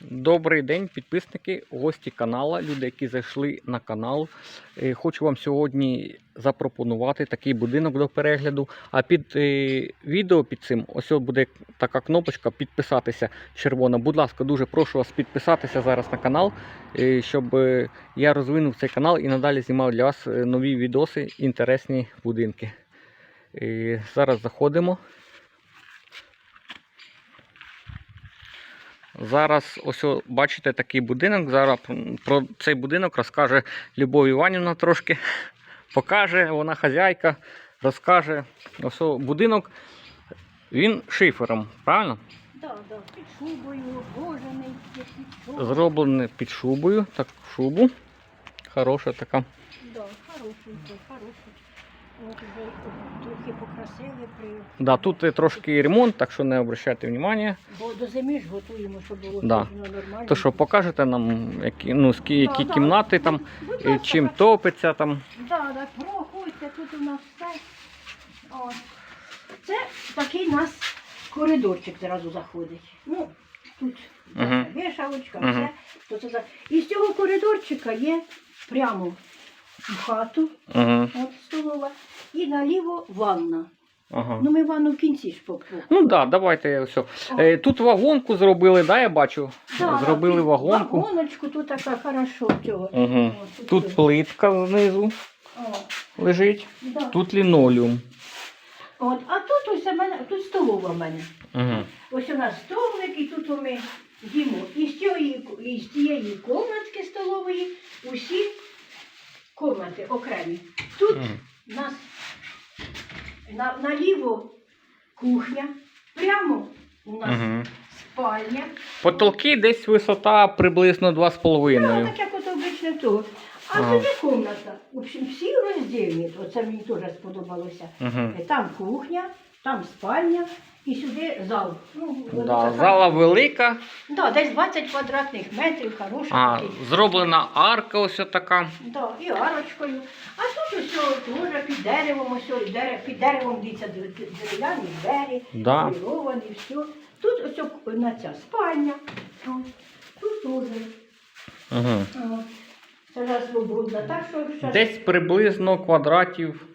Добрий день, підписники, гості каналу, люди, які зайшли на канал. Е, Хочу вам сьогодні запропонувати такий будинок до перегляду. А під е, відео під цим ось буде така кнопочка підписатися червона. Будь ласка, дуже прошу вас підписатися зараз на канал, е, щоб я розвинув цей канал і надалі знімав для вас нові відоси, інтересні будинки. Зараз заходимо. Зараз ось бачите такий будинок. Зараз про цей будинок розкаже Любов Іванівна трошки. Покаже, вона хазяйка, розкаже. Ось будинок, він шифером, правильно? Да, да, під шубою, обложений, під шубою. Зроблений під шубою, так, шубу. Хороша така. Да, хорошенький, хороший. От вже трохи покрасили, при... Да, тут трошки ремонт, так що не обращайте увагу. бо до зими ж готуємо, щоб було Да. нормально. То що покажете нам, які, ну, які Да, да. кімнати там, Будь ласка, чим так. топиться там. Да, да, проходьте, тут у нас все. От. Це такий у нас коридорчик зразу заходить. Ну, тут Мгм. вішалочка, Мгм. все. То це І з цього коридорчика є прямо в хату, Угу. от столова, і наліво ванна. Ага. Ну, ми ванну в кінці ж по Ну так, да, давайте все. Е, тут вагонку зробили, да, я бачу. Да, зробили вагонку. Вагоночку, тут така хорошо цього. Угу. О, Тут плитка знизу О, лежить, да. тут лінолеум. От, а тут ось у мене, тут столова в мене. Угу. Ось у нас столик, і тут ми їмо. І з цієї, і з цієї комнатки столової усі комнати окремі. Тут у нас на, наліво кухня, прямо у нас Угу. спальня. Потолки десь висота приблизно Ну, 2,5. так як от обично того. А Ага. тоді комната. В общем, всі роздільні. Оце мені теж сподобалося. Угу. Е, Там кухня, там спальня і сюди зал. Ну, Да, така- зала велика, Да, десь 20 квадратних метрів, хороша а, такий. зроблена арка ось така. Да, і арочкою. А тут ось теж під деревом, ось ось дере- під деревом дивіться дерев'яні двері, Да. поліровані, все. Тут ось на ця спальня. О, Тут теж. Угу. О, Це свободна. Так що ще- Десь приблизно квадратів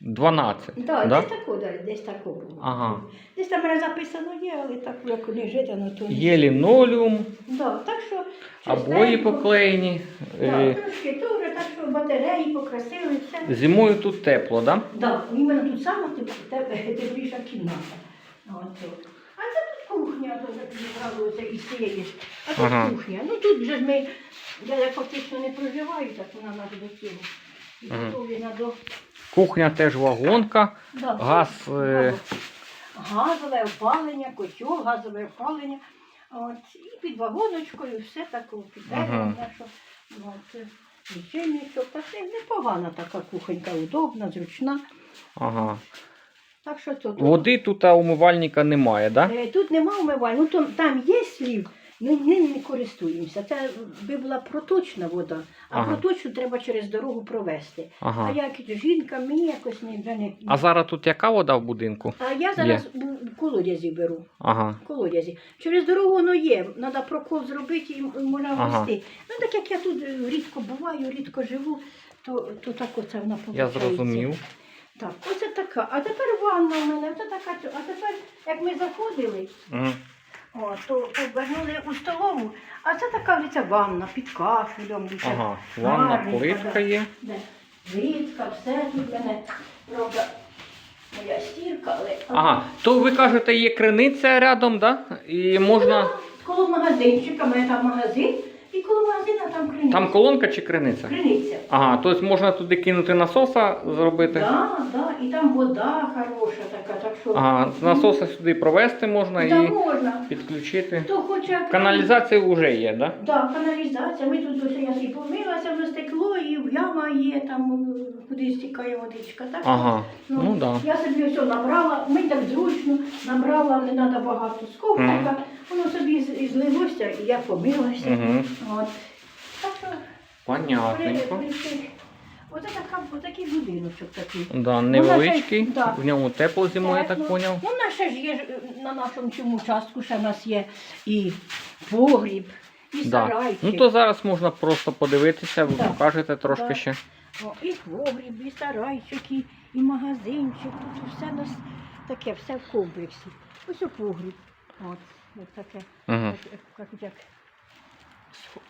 12. Да, да? десь тако, да, десь тако було. Ага. Десь там мене записано є, але так як не житано, то. Є лінолеум, Да, так що обої поклеєні. Да, Е, трошки теж, так що батареї покрасили, все. Зимою тут тепло? Да? Да, іменно тут сама теп- теп- тепліша кімната. От. А це тут кухня, то так зібралося із цієї. А тут Ага. кухня. Ну тут же ж ми, я фактично не проживаю, так вона нас до цього. Ага. Готовлена до Кухня теж вагонка, да, газ. Е, газове опалення, котел, газове опалення. От, і під вагоночкою все таке під Ага. деревом, так що е, лічильничок. Так що непогана така кухонька, удобна, зручна. ага. Так що тут. Води тут а, умивальника немає, так? Да? Е, Тут нема умивань, ну там є слів, ми ним не користуємося. Це би була проточна вода, а Ага. проточну треба через дорогу провести. А як жінка, мені якось не вже не. А зараз тут яка вода в будинку? А я зараз в колодязі беру. Ага. Колодязі. Через дорогу воно є, треба прокол зробити і можна Ага. ввести. Ну так як я тут е, рідко буваю, рідко живу, то, то так оце вона Я получається. зрозумів. Так, оце така. А тепер ванна в мене, оце така. А тепер, як ми заходили, Мгм. О, то повернули у столову, а це така вулиця ванна під кафелем. Ага. Ванна, Гарненько, плитка да. є. Плитка, все тут в мене. Правда, моя стірка, але. Ага. То ви кажете, є криниця рядом, да? І можна. Ну, Коло магазинчика, в мене там магазин, і коло магазина там криниця. Там колонка чи криниця? Криниця. Ага, тобто можна туди кинути насоса зробити. Да, да, і там вода хороша така, так що. Ага, з насоса сюди провести можна Да, і можна. підключити. Хто хоче. Каналізація вже є, так? Да? Так, каналізація. Ми тут ось я і помилася, воно стекло, і яма є, там е, куди стікає водичка. Так? Ага. Ну так. Да. Я собі все набрала, ми так зручно, набрала, не треба багато з коврика, воно собі з- і злилося, і я помилася. Угу. От. Так що при, Понятненько. при цих Оце така, отакий будиночок такий. Да, невеличкий, да. в ньому тепло зимою, я так Тепло. поняв. Ну, в нас ще ж є ж, е, на нашому цьому участку ще в нас є і погріб, і Да. сарайчик. Ну то зараз можна просто подивитися, ви Да. покажете трошки Да. ще. О, і погріб, і сарайчик, і, і магазинчик. Тут все нас таке, все в комплексі. Ось у погріб. От, от таке, Угу. так, як, як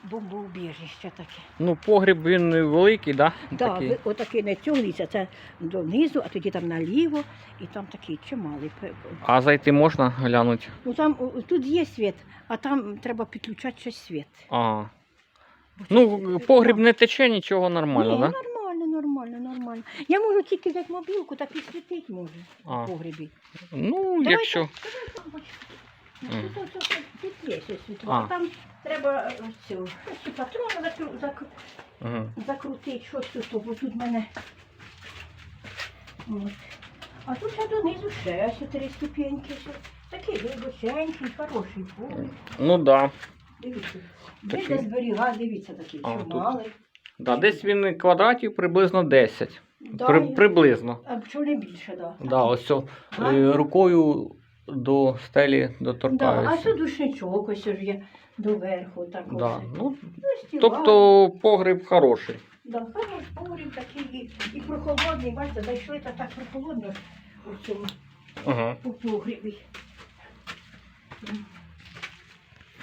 бомбоубіжище таке. Ну, погріб він великий, да? Да, Такий. отакий не тягнеться, це донизу, а тоді там наліво, і там такий чималий. пе- А зайти можна глянути? Ну там о, тут є світ, а там треба підключати ще світ. А. Бо Ну, погріб не тече, нічого нормально, Ні, да? нормально, нормально. Я можу тільки взяти мобілку, так і світить може А. в погрібі. Ну, Давайте, якщо. Мгм. Тут, тут, тут, тут є ось світло, А. а там треба е, ось цю ось цю закру, зак- Угу. закрутити, щось тут, бо тут в мене. От. А тут ще донизу ще ось три ступеньки. ще. Такий глибоченький, хороший погріб. Ну да. Дивіться. Такий. Де зберігає, дивіться, такий А, тут. чималий. Да. Десь він квадратів приблизно 10. Да, При, і- приблизно. А чого не більше, так. Да, ось цо, е, рукою до стелі Да, а доторкаюся. це душничок ось ж є доверху такого. Да. Ну, Ну, стіла. тобто погріб хороший. Да, хороший погріб такий і, і прохолодний, бачите, зайшли, то так прохолодно у цьому Ага. у погрібі.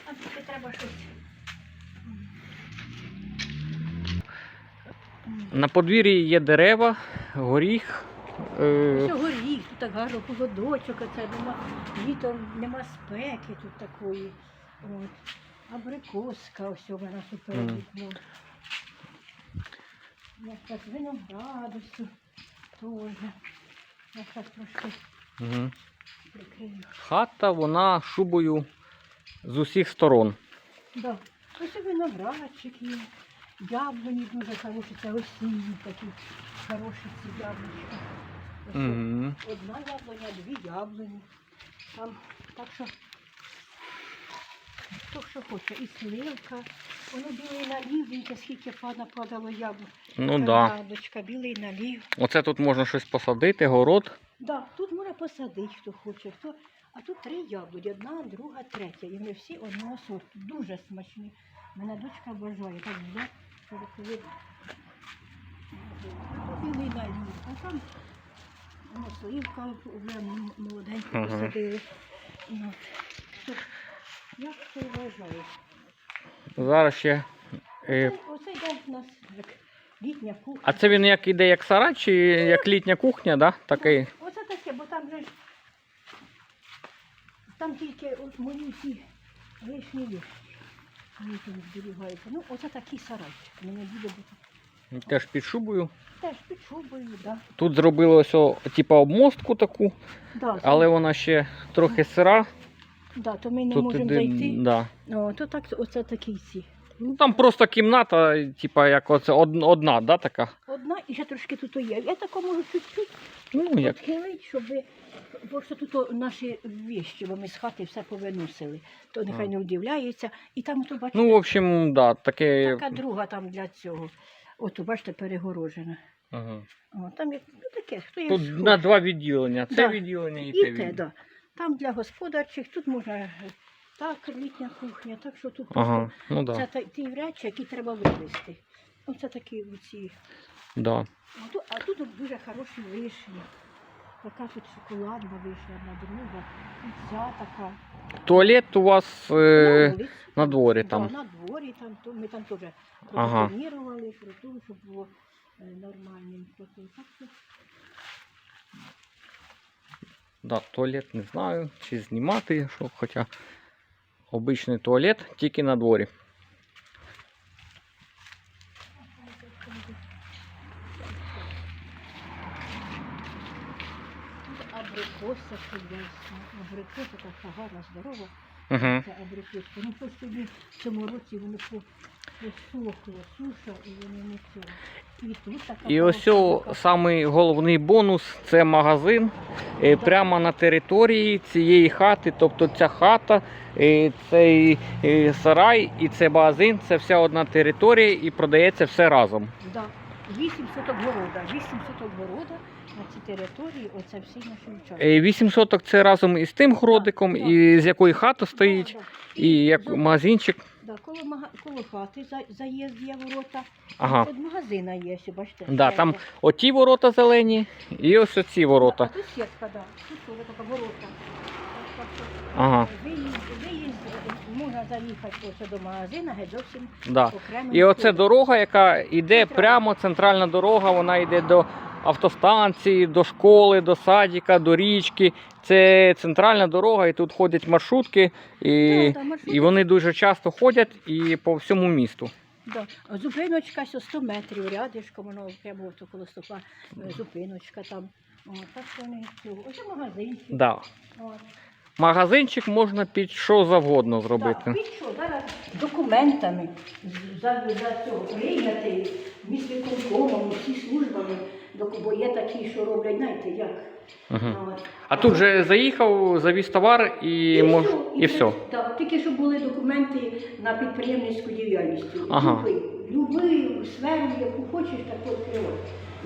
А тільки треба щось. На подвір'ї є дерева, горіх. Е, Ось горіх, тут так гарно холодочок, оце нема літом нема спеки тут такої. От. Абрикоска ось у мене тут перед Мгм. так виноград ось теж. Я так трошки угу. прикрию. Хата, вона шубою з усіх сторон. Да. Ось і виноградчик є. Яблуні дуже хороші, це осінні такі хороші ці. Ось Угу. Одна яблуня, дві яблуні. Там так що хто що хоче. І сливка. Воно білий налів, дивіться, скільки пана падало яблук. Ну Така да. Яблучка, білий налів. Оце тут можна щось посадити, город. Да, тут можна посадити, хто хоче. Хто... А тут три яблуні, одна, друга, третя. І вони всі одного сорту. Дуже смачні. Мене дочка бажає. Так буде. Видно. Білий налів. А там сливка вже молоденьку посадили. Зараз ще. Е, Оце йде в нас як літня кухня. а це він як іде як сарай, чи як літня кухня, да? Такий. Оце таке, бо там же ж там тільки от мої всі лишні вещі. Вони там зберігаються. Ну, оце такий сарайчик. Мене буде бути. Теж під шубою. Теж під шубою, да. Тут зробили ось о, типа обмостку таку, Да, але вона ще трохи сира. да, то ми не Тут можемо іде, зайти. да. О, то так, оце такі ці. Ну, там просто кімната, типа як оце од- одна, да, така. Одна і ще трошки тут є. Я тако можу чуть-чуть Ну, як. відхилити, щоб ви- бо що тут наші вещі, бо ми з хати все повиносили. То нехай не удивляється. І там то бачите. Ну, в общем, да, таке. Така друга там для цього. От, бачите, перегорожена. Ага. О, там як ну, таке, хто є Тут на два відділення. Це Да. відділення і, І те відділення. да. Там для господарчих, тут можна е, так, літня кухня, так що тут Ага, ну просто да. це та- ті речі, які треба вивезти. Оце такі оці. да. А тут, а тут дуже хороші вишні. Така тут шоколадна вишня, одна друга. І ця така. Туалет у вас е, вулиці. на дворі Да, там. на дворі там, то ми там теж Ага. продекорували, проту, щоб було е, нормальним. Проту. Так що Да, туалет не знаю, чи знімати, що, хоча обичний туалет тільки на дворі. Тут абрикоса чудесна. Абрикоса така гарна, здорова. Угу. Це абрикоска. Ну просто тобі в цьому році вони по- посохло, суша, і вони не цього. І тут така І ось о, самий головний бонус це магазин е, прямо на території цієї хати. Тобто ця хата, е, цей е, сарай і цей магазин це вся одна територія і продається все разом. Да. 8 соток города. 8 соток города на цій території, оце всі наші участки. Е, 8 соток це разом із тим городиком, так. і з якої хата стоїть, Да, да. і як за- магазинчик. да, коло, мага... коло хати за... заїзд є ворота. Ага. Тут магазина є, ще бачите. Да, ще там є. оті ворота зелені, і ось оці ворота. А тут сітка, да. Тут теж така ворота. Ага. Виїзд, виїзд, можна заїхати ось до магазина, геть зовсім Да. окремо. І оце дорога, яка йде прямо, центральна дорога, вона йде до автостанції, до школи, до садика, до річки. Це центральна дорога, і тут ходять маршрутки, і, Да, да, маршрутки. і вони дуже часто ходять і по всьому місту. Да. А Зупиночка ось 100 метрів, рядишком, воно прямо ото коло стопа, е, зупиночка там. О, так що вони цього. Ось магазинчик. Да. От. Магазинчик можна під що завгодно Так, зробити. під що зараз документами за, за цього прийняти міськвиконкомом, всі службами, бо є такі, що роблять, знаєте, як. Мгм. От. А тут же заїхав, завіз товар і, мож... і все. Так, тільки щоб були документи на підприємницьку діяльність. Ага. Люби, люби сферу, яку хочеш, відкривай.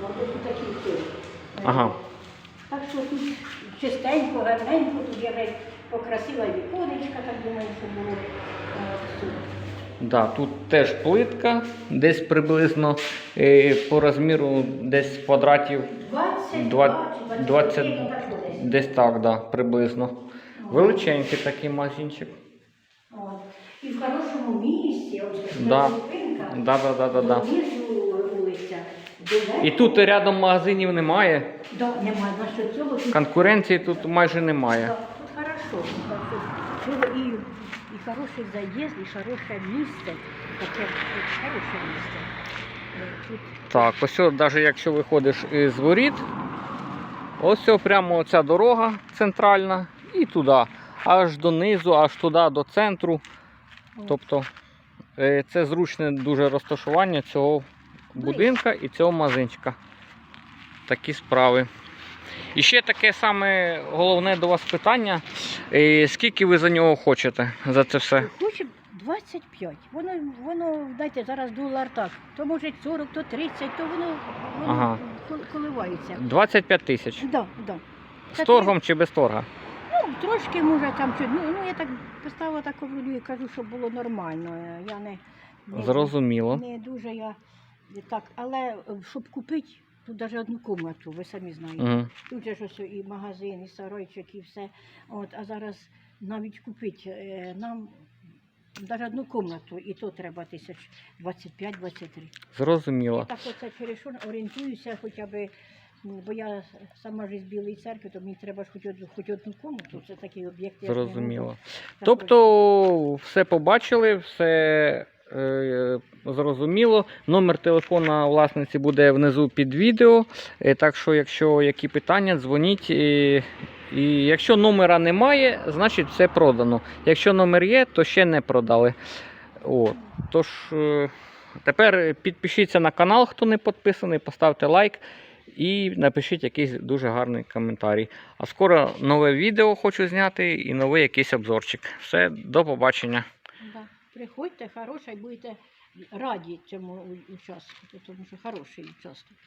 Ну, тобто такі все. Ага. Так що тут чистенько, гарненько, тут я геть покрасила віконечка, так думаю, що було. Е. Да, тут теж плитка, десь приблизно е, по розміру десь квадратів 22 Два- 20, 21, ну, так десь. так, да, приблизно. Величенький такий магазинчик. І в хорошому місці, ось Да. зупинка, Да, да, да, да, да. І тут рядом магазинів немає, Да, немає, на що цього тут конкуренції тут майже немає. Да, тут хорошо. І, і хороший заїзд, і хороше місце. Таке хороше місце. Е, Тут Так, ось навіть якщо виходиш з воріт, ось о, прямо ця дорога центральна і туди, аж донизу, аж туди, до центру. Тобто е, це зручне дуже розташування цього будинка і цього магазинчика. Такі справи. І ще таке саме головне до вас питання. Е, Скільки ви за нього хочете за це все? Хоче 25. Воно, воно, дайте, зараз долар так. То може 40, то 30, то воно, воно Ага. коливається. 25 тисяч. Да, да. З Таке- торгом чи без торга? Ну, трошки може там чуть. Ну, ну я так поставила так і кажу, щоб було нормально. Я не, не, Зрозуміло. не дуже я так, але е, щоб купити тут навіть одну кімнату, ви самі знаєте. Угу. Тут же ж ось і магазин, і сарайчик, і все. От, а зараз навіть купити е, нам навіть одну кімнату, і то треба тисяч 25-23. Зрозуміло. Я так оце через що орієнтуюся, хоча б, бо я сама ж із Білої церкви, то мені треба ж хоч одну, хоч одну кімнату, це такий об'єкт. Зрозуміло. Тобто все побачили, все зрозуміло. Номер телефона власниці буде внизу під відео. Е, так що, якщо які питання, дзвоніть. І, і якщо номера немає, значить все продано. Якщо номер є, то ще не продали. О, тож, е, тепер підпишіться на канал, хто не підписаний, поставте лайк. І напишіть якийсь дуже гарний коментарій. А скоро нове відео хочу зняти і новий якийсь обзорчик. Все, до побачення. Приходьте, хороший, будете раді цьому участку, тому що хороший участок.